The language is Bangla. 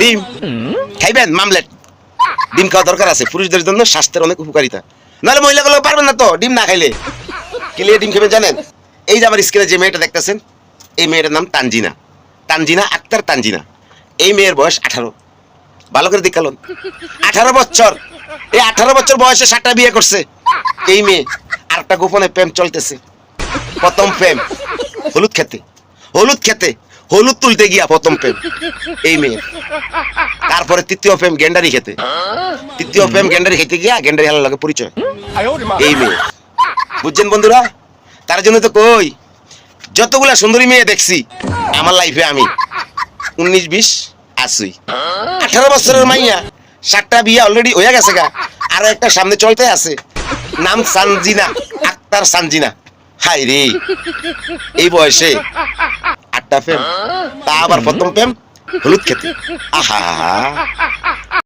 ডিম। খাইবেন মামলেট। ডিম খাওয়া দরকার আছে, পুরুষদের জন্য স্বাস্থ্যের অনেক উপকারিতা। নাহলে মহিলাগুলো পারবেন না তো, ডিম না খাইলে। কি ডিম খাবেন জানেন? এই যে আমার স্ক্রিনে যে মেয়েটা দেখতেছেন, এই মেয়েটার নাম তানজিনা। তানজিনা আক্তার তানজিনা। এই মেয়ের বয়স আঠারো। ভালো করে দেখালন। আঠারো বছর। এই আঠারো বছর বয়সে সাতটা বিয়ে করছে। এই মেয়ে আর একটা গোপনে প্রেম চলতেছে। প্রথম প্রেম। হলুদ খেতে। হলুদ খেতে। হলুদ তুলতে গিয়া প্রথম প্রেম, এই মেয়ে তারপরে তৃতীয় প্রেম, গেন্ডারি খেতে। তৃতীয় প্রেম, গেন্ডারি খেতে গিয়া গেন্ডারি হালার লগে পরিচয়। এই মেয়ে। বুঝছেন বন্ধুরা? তার জন্য তো কই, যতগুলা সুন্দরী মেয়ে দেখছি, আমার লাইফে আমি। উনিশ, বিশ আসুই আঠারো বছরের মাইয়া, সাতটা বিয়ে অলরেডি হয়ে গেছে গা। আরও একটা সামনে চলতে আছে। নাম সানজিনা, আক্তার সানজিনা। হাই রে। এই বয়সে আটটা প্রেম। তা আবার প্রথম প্রেম হলুদ খেতে। আহা।